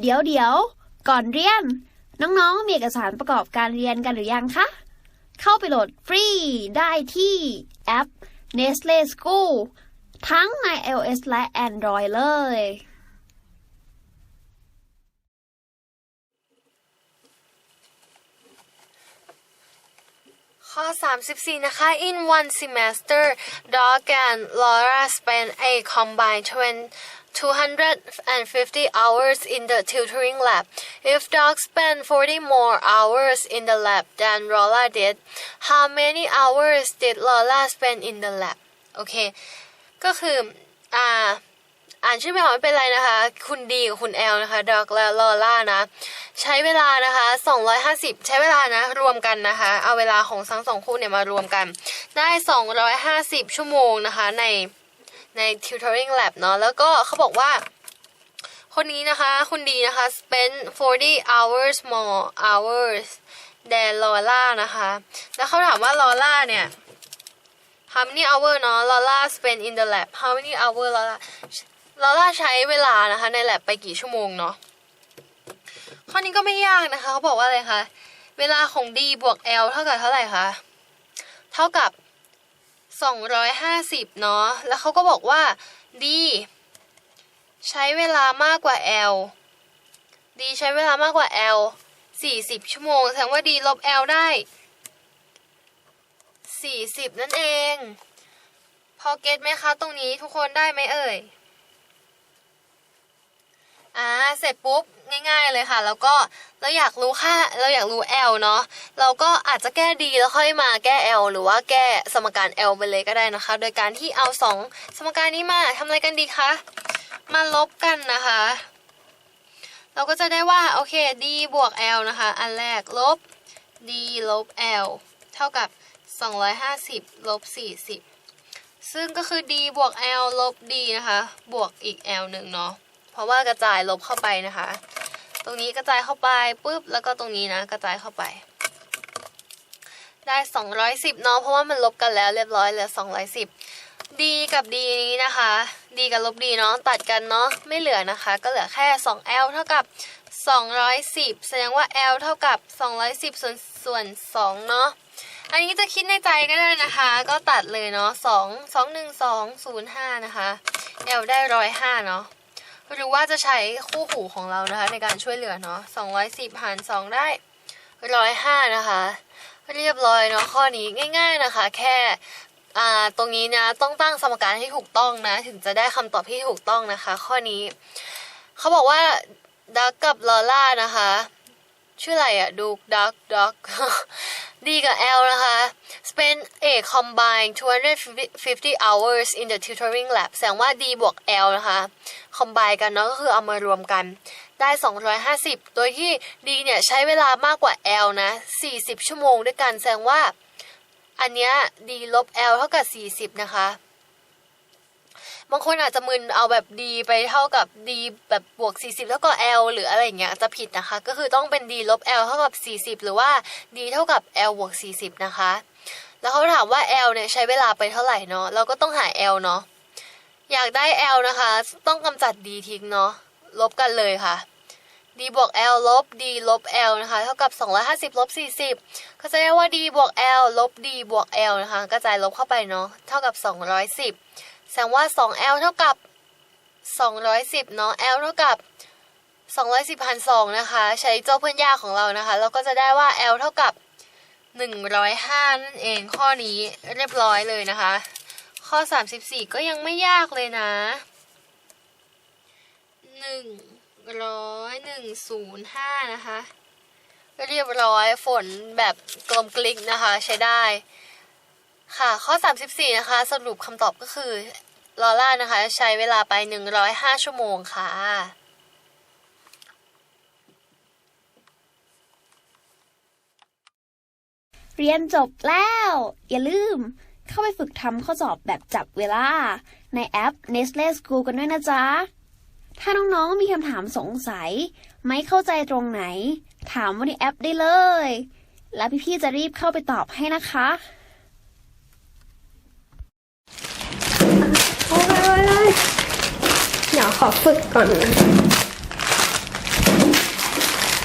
เดี๋ยวเดี๋ยว ก่อนเรียน น้องๆ มีเอกสารประกอบการเรียนกันหรือยังคะ เข้าไปโหลดฟรีได้ที่แอป Nestle School ทั้งใน iOS และ Android เลย ข้อ 34 นะคะ in one semester Dog and Laura spent a combined 20 250 hours in the tutoring lab. If Doug spent 40 more hours in the lab than Laura did, how many hours did Laura spend in the lab? โอเค ก็คือ อ่า อ่านชื่อไม่ออกไม่เป็นไรนะคะ คุณดีกับคุณแอลนะคะ ดอกและลอล่านะ ใช้เวลานะคะ 250 ใช้เวลานะ รวมกันนะคะ เอาเวลาของทั้งสองคู่เนี่ยมารวมกัน ได้ 250 ชั่วโมงนะคะ ใน ใน tutoring lab เนาะแล้วก็เขาบอกว่า คนนี้นะคะคุณดีนะคะ spend 40 hours more hours than Lola นะคะ แล้วเขาถามว่า Lola เนี่ย how many hour เนาะ Lola spend in the lab how many hour Lola ลอล่าใช้เวลานะคะ ในแลบไปกี่ชั่วโมงเนาะข้อนี้ก็ไม่ยากนะคะเขาบอกว่าอะไรคะ เวลาของ d บวก l เท่ากับเท่าไหร่คะ เท่ากับ 250 เนาะ แล้วเขาก็บอกว่า d ใช้เวลามากกว่า l d ใช้เวลามากกว่า l 40 ชั่วโมง แสดงว่า d ลบ l ได้ 40 นั่นเอง พอเก็ตไหมคะ ตรงนี้ทุกคนได้ไหมเอ่ย เสร็จปุ๊บง่ายๆเลยค่ะ แล้วก็เราอยากรู้ค่าเราอยากรู้ L เนาะเราก็อาจจะแก้ดีแล้วค่อยมาแก้ L หรือว่าแก้สมการ L ไปเลยก็ได้นะคะ โดยการที่เอาสองสมการนี้มาทำอะไรกันดีคะมาลบกันนะคะ เราก็จะได้ว่าโอเค d บวก L นะคะ อันแรกลบ d ลบ L เท่ากับ 250ลบ40 ซึ่งก็คือ d บวก L ลบ d นะคะ บวกอีก L หนึ่งเนาะ เพราะว่ากระจายลบเข้าไปนะคะ ตรงนี้กระจายเข้าไปปุ๊บแล้วก็ตรงนี้นะ กระจายเข้าไป ได้ 210เนาะเพราะว่ามันลบกันแล้วเรียบร้อยเหลือ210 d กับ d นี้นะคะ d กับลบ d เนาะตัดกันเนาะไม่เหลือนะคะ ก็เหลือแค่ 2l เท่ากับ 210 แสดงว่า l เท่ากับ 210 ส่วนส่วน2เนาะอันนี้จะคิดในใจก็ได้นะคะ ก็ตัดเลยเนาะ2 2 1 2 0 5 นะคะ l ได้ 105 เนาะ หรือว่าจะใช้คู่หูของเรานะคะ ในการช่วยเหลือเนาะ210หาร2 ได้ 105 นะคะ เรียบร้อยเนาะข้อนี้ง่าย ๆนะคะ แค่ตรงนี้นะต้องตั้งสมการให้ถูกต้องนะ ถึงจะได้คำตอบที่ถูกต้องนะคะ ข้อนี้ เขาบอกว่าดักกับลอล่านะคะ ชื่ออะไรอะดูดักดัก ดีกับ L นะคะ spend a combined 250 hours in the tutoring lab แสดงว่า D บวก L นะคะ combine กันเนาะก็คือเอามารวมกันได้ 250 โดยที่ D เนี่ยใช้เวลามากกว่า L นะ 40 ชั่วโมงด้วยกัน แสดงว่า อันเนี้ย D ลบ L เท่ากับ 40 นะคะ บางคนอาจจะมึนเอาแบบ D ไปเท่ากับ D แบบบวก 40เท่ากับ L หรืออะไรอย่างเงี้ยจะผิดนะคะ ก็คือต้องเป็น D ลบ L เท่ากับ 40 หรือว่า D เท่ากับ L บวก 40 นะคะ แล้วเขาถามว่า L เนี่ยใช้เวลาไปเท่าไหร่เนาะเราก็ต้องหา L เนาะอยากได้ L นะคะ ต้องกำจัด D ทิ้งเนาะลบกันเลยค่ะ D บวก L ลบ D ลบ L นะคะ เท่ากับ 250ลบ40 ก็จะได้ว่า D บวก L ลบ D บวก L นะคะ กระจายลบเข้าไปเนาะ เท่ากับ 210 แสดงว่า 2L เท่ากับ 210 เนาะ L เท่ากับ 210พัน2นะคะ ใช้เจ้าเพื่อนยากของเรานะคะ เราก็จะได้ว่า L เท่ากับ 105 นั่นเองข้อนี้เรียบร้อยเลยนะคะ ข้อ 34 ก็ยังไม่ยากเลยนะ100 105 นะคะ เรียบร้อยฝนแบบกลมกลิกนะคะ ใช้ได้ ค่ะ ข้อ 34 นะคะ สรุปคำตอบก็คือ ลอล่านะคะ ใช้เวลาไป 105 ชั่วโมงค่ะ เรียนจบแล้ว อย่าลืม เข้าไปฝึกทำข้อสอบแบบจับเวลา ในแอป Nestle School กันด้วยนะจ๊ะ ถ้าน้องๆ มีคำถามสงสัย ไม่เข้าใจตรงไหน ถามว่าในแอปได้เลย แล้วพี่ๆ จะรีบเข้าไปตอบให้นะคะ โอ้ยเดี๋ย